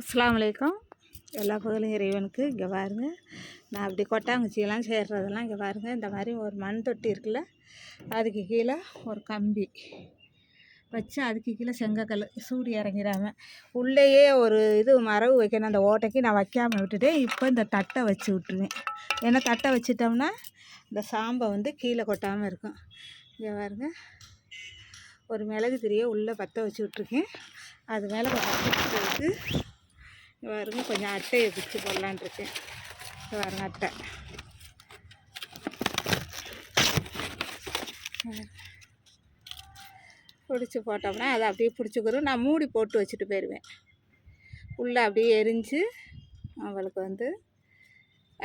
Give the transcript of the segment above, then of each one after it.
அஸ்ஸலாமு எல்லா புகழும் இறைவனுக்கு இங்கே பாருங்க. நான் அப்படி கொட்டாங்குச்சியெல்லாம் சேர்றதெல்லாம் இங்கே பாருங்கள் இந்த மாதிரி ஒரு மண் தொட்டி இருக்குல்ல அதுக்கு கீழே ஒரு கம்பி வச்சு அதுக்கு கீழே செங்கக்கல் சூடி இறங்கிடாம உள்ளேயே ஒரு இது மரவு வைக்கணும். அந்த ஓட்டைக்கு நான் வைக்காமல் விட்டுட்டேன். இப்போ இந்த தட்டை வச்சு விட்ருவேன் ஏன்னா தட்டை வச்சிட்டோம்னா இந்த சாம்பை வந்து கீழே கொட்டாமல் இருக்கும். இங்கே பாருங்க. ஒரு மிளகு திரியை உள்ளே பற்ற வச்சு விட்ருக்கேன் அது மேலே கொஞ்சம் வச்சு பாருங்க கொஞ்சம் அட்டையை பிச்சு போடலான் இருக்கேன். பாருங்க அட்டை. பிடிச்சி போட்டோம்னா அதை அப்படியே பிடிச்சிக்கிறோம். நான் மூடி போட்டு வச்சுட்டு போயிடுவேன். உள்ளே அப்படியே எரிஞ்சு அவளுக்கு வந்து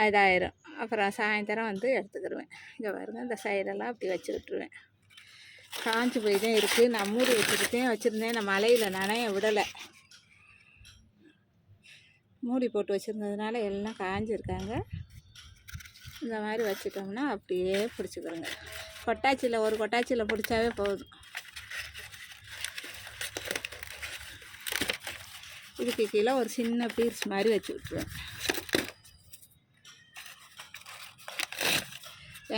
இதாயிரும். அப்புறம் சாயந்தரம் வந்து எடுத்துக்கிடுவேன் இங்கே பாருங்க இந்த சைடெல்லாம் அப்படி வச்சு விட்ருவேன் காஞ்சி போய் தான் இருக்குது நான் மூடி வச்சுருக்கேன் வச்சுருந்தேன். நான் மலையில் நனைய விடலை. மூடி போட்டு வச்சுருந்ததுனால எல்லாம் காஞ்சிருக்காங்க. இந்த மாதிரி வச்சுட்டோம்னா அப்படியே பிடிச்சிக்கிறோங்க கொட்டாச்சியில் ஒரு கொட்டாச்சியில் பிடிச்சாவே போதும். இதுக்கு கீழே ஒரு சின்ன பீஸ் மாதிரி வச்சு விட்ருவேன்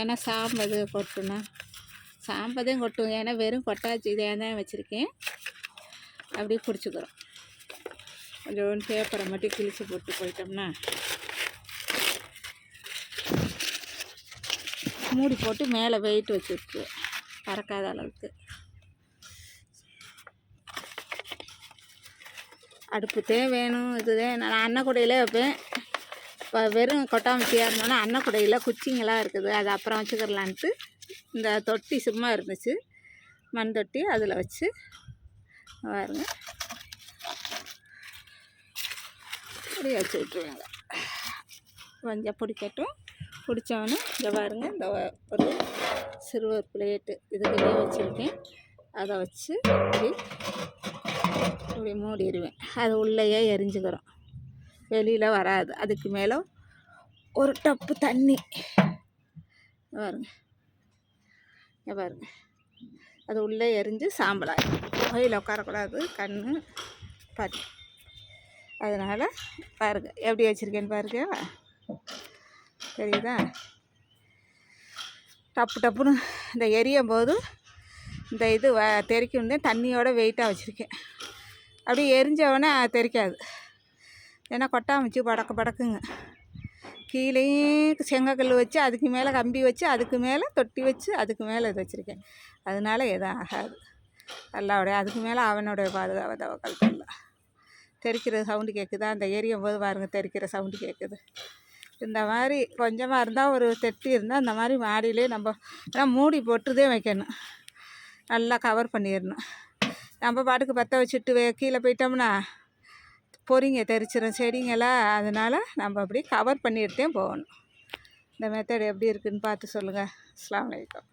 ஏன்னா சாம்பது கொட்டுனா சாம்பதையும் கொட்டுவோம் ஏன்னா வெறும் கொட்டாச்சி இதே தான் வச்சுருக்கேன். அப்படியே பிடிச்சிக்கிறோம். கொஞ்சம் பேப்பரை மட்டும் கிழிச்சு போட்டு போயிட்டோம்னா மூடி போட்டு மேலே வெயிட் வச்சுருக்கு. பறக்காத அளவுக்கு. அடுப்புத்தே வேணும் இதுதான் நான் அன்னக்குடையிலே வைப்பேன். இப்போ வெறும் கொட்டாமச்சியாக இருந்தோன்னா அன்னக்குடையில் குச்சிங்கெல்லாம் இருக்குது. அது அப்புறம் வச்சுக்கிறலான்ட்டு இந்த தொட்டி சும்மா இருந்துச்சு. மண் தொட்டி அதில் வச்சு பாருங்கள் அப்படியே வச்சு விட்ருவாங்க கொஞ்சம் பிடிக்கட்டும். பிடிச்சவொன்னே இங்கே பாருங்க இந்த ஒரு சிறுவர் பிளேட்டு இதுக்குள்ளே வச்சுருக்கேன். அதை வச்சு இப்படி இப்படி மூடிடுவேன் அது உள்ளேயே எரிஞ்சுக்கிறோம். வெளியில் வராது. அதுக்கு மேலே ஒரு டப்பு தண்ணி. பாருங்க. பாருங்க. அது உள்ளே எரிஞ்சு சாம்பலாகும் வெயில் உட்காரக்கூடாது. கண் பாரு அதனால் பாருங்க எப்படி வச்சுருக்கேன்னு பாருங்க. தெரியுதா? டப்பு டப்புன்னு இந்த எரியும் போது இந்த இது வ தெறிக்கும் தண்ணியோட வெயிட்டாக வச்சுருக்கேன். அப்படியே எரிஞ்சவொடனே தெறிக்காது ஏன்னா கொட்டாமச்சு படக்கு படக்குங்க. கீழேயும் செங்கக்கல் வச்சு அதுக்கு மேலே கம்பி வச்சு அதுக்கு மேலே தொட்டி வச்சு அதுக்கு மேலே இது வச்சுருக்கேன். அதனால எதுவும் ஆகாது. அல்லாவுடைய அதுக்கு மேலே அவனுடைய பாதுகாப்பு தவக்கல் தான் தெரிக்கிற சவுண்டு கேட்குதா அந்த எரியும் போது பாருங்கள் தெறிக்கிற சவுண்டு கேட்குது இந்த மாதிரி கொஞ்சமாக இருந்தால் ஒரு தெட்டி இருந்தால் அந்த மாதிரி மாடியிலே நம்ம ஏன்னா மூடி போட்டுதே வைக்கணும். நல்லா கவர் பண்ணிடணும் நம்ம பாட்டுக்கு பற்ற வச்சுட்டு வே கீழே போயிட்டோம்னா பொறிங்க தெரிச்சிடும் செடிங்களா? அதனால் நம்ம அப்படி கவர் பண்ணிட்டு தான் போகணும். இந்த மெத்தட் எப்படி இருக்குதுன்னு பார்த்து சொல்லுங்கள் அஸ்லாம் வலைக்கம்